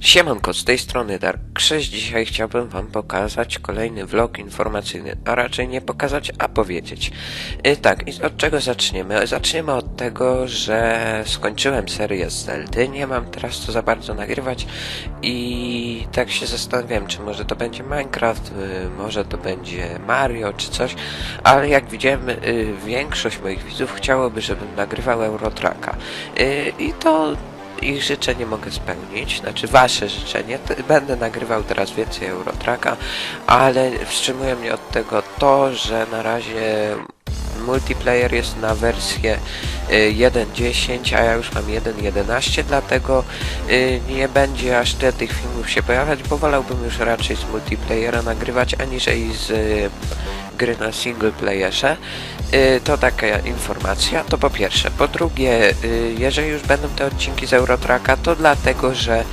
Siemanko, z tej strony Dark Krzyż. Dzisiaj chciałbym wam pokazać kolejny vlog informacyjny, a raczej nie pokazać, a powiedzieć. I tak, i od czego zaczniemy? Zaczniemy od tego, że skończyłem serię z Zeldy, nie mam teraz co za bardzo nagrywać i tak się zastanawiałem, czy może to będzie Minecraft, y, może to będzie Mario, czy coś, ale jak widziałem, y, większość moich widzów chciałoby, żebym nagrywał Eurotracka. Y, I to ich życzenie mogę spełnić, znaczy wasze życzenie. Będę nagrywał teraz więcej Eurotracka, ale wstrzymuje mnie od tego to, że na razie multiplayer jest na wersję y, 1.10, a ja już mam 1.11, dlatego y, nie będzie aż tyle tych filmów się pojawiać, bo wolałbym już raczej z multiplayera nagrywać, aniżeli z y, gry na single playerze. Y, To taka informacja, to po pierwsze. Po drugie, y, jeżeli już będą te odcinki z Eurotracka, to dlatego, że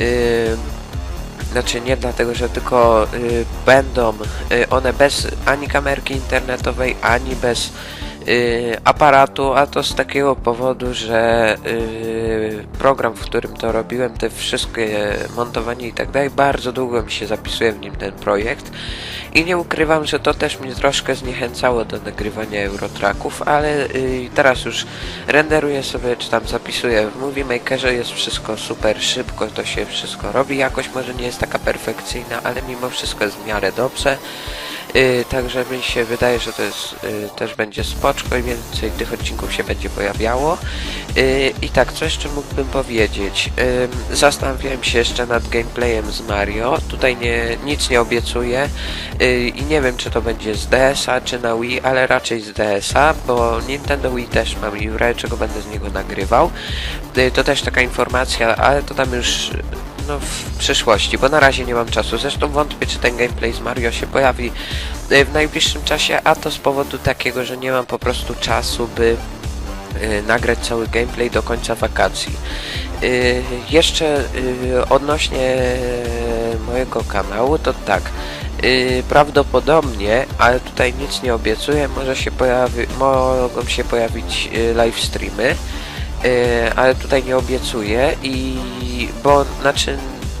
y, znaczy nie dlatego, że tylko będą one bez ani kamerki internetowej, ani bez aparatu, a to z takiego powodu, że y, program, w którym to robiłem, te wszystkie montowanie i tak dalej, bardzo długo mi się zapisuje w nim ten projekt. I nie ukrywam, że to też mnie troszkę zniechęcało do nagrywania Eurotracków, ale y, teraz już renderuję sobie, czy tam zapisuję. W Movie Makerze, jest wszystko super szybko, to się wszystko robi, jakoś może nie jest taka perfekcyjna, ale mimo wszystko jest w miarę dobrze. Yy, także mi się wydaje, że to jest, yy, też będzie spoczko i więcej tych odcinków się będzie pojawiało. Yy, I tak, co jeszcze mógłbym powiedzieć? Yy, zastanawiałem się jeszcze nad gameplayem z Mario. Tutaj nie, nic nie obiecuję yy, i nie wiem, czy to będzie z DS-a, czy na Wii, ale raczej z DS-a, bo Nintendo Wii też mam razie czego będę z niego nagrywał. Yy, to też taka informacja, ale to tam już no, w przyszłości, bo na razie nie mam czasu. Zresztą wątpię, czy ten gameplay z Mario się pojawi y, w najbliższym czasie, a to z powodu takiego, że nie mam po prostu czasu, by y, nagrać cały gameplay do końca wakacji. Y, Jeszcze odnośnie mojego kanału, to tak. Prawdopodobnie, ale tutaj nic nie obiecuję, może się pojawi, mogą się pojawić live streamy. Yy, ale tutaj nie obiecuję i bo znaczy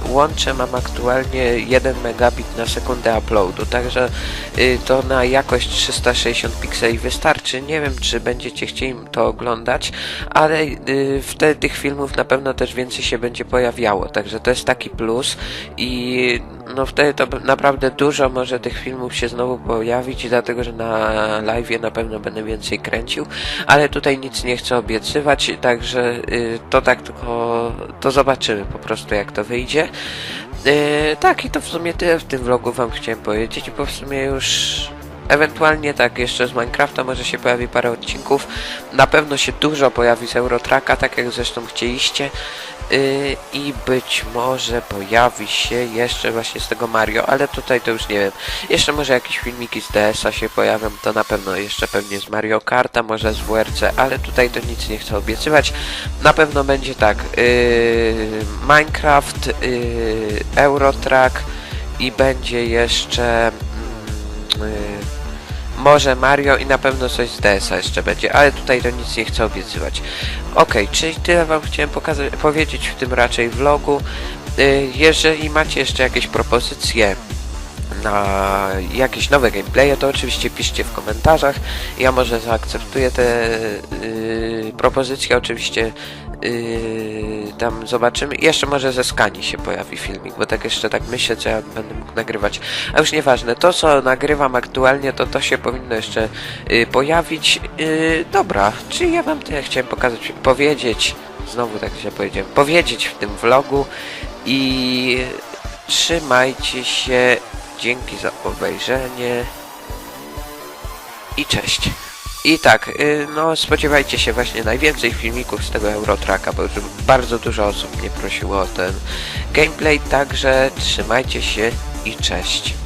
łącze mam aktualnie 1 megabit na sekundę uploadu, także yy, to na jakość 360 pikseli wystarczy. Nie wiem, czy będziecie chcieli to oglądać, ale yy, wtedy tych filmów na pewno też więcej się będzie pojawiało, także to jest taki plus i no wtedy to naprawdę dużo może tych filmów się znowu pojawić, dlatego że na live na pewno będę więcej kręcił, ale tutaj nic nie chcę obiecywać, także y, to tak tylko to zobaczymy po prostu jak to wyjdzie. Y, tak i to w sumie tyle w tym vlogu wam chciałem powiedzieć, bo w sumie już ewentualnie tak jeszcze z Minecrafta może się pojawi parę odcinków. Na pewno się dużo pojawi z Eurotracka, tak jak zresztą chcieliście. Yy, I być może pojawi się jeszcze właśnie z tego Mario, ale tutaj to już nie wiem. Jeszcze może jakieś filmiki z DS-a się pojawią, to na pewno jeszcze pewnie z Mario Karta, może z WRC, ale tutaj to nic nie chcę obiecywać. Na pewno będzie tak, yy, Minecraft, yy, Eurotrack i będzie jeszcze yy, może Mario i na pewno coś z DS-a jeszcze będzie, ale tutaj to nic nie chcę obiecywać. Okej, czyli tyle wam chciałem pokazać, powiedzieć w tym raczej vlogu. Y, Jeżeli macie jeszcze jakieś propozycje na jakieś nowe gameplaye, to oczywiście piszcie w komentarzach. Ja może zaakceptuję te y, propozycje, oczywiście y, tam zobaczymy. Jeszcze może ze Skani się pojawi filmik, bo tak jeszcze tak myślę, co ja będę mógł nagrywać. A już nieważne, to co nagrywam aktualnie, to to się powinno jeszcze y, pojawić. Y, dobra, czyli ja wam tyle chciałem pokazać, powiedzieć, znowu tak się powiedziałem, powiedzieć w tym vlogu i trzymajcie się, dzięki za obejrzenie i cześć. I tak, y, no spodziewajcie się właśnie najwięcej filmików z tego Eurotracka, bo już bardzo dużo osób mnie prosiło o ten gameplay, także trzymajcie się i cześć.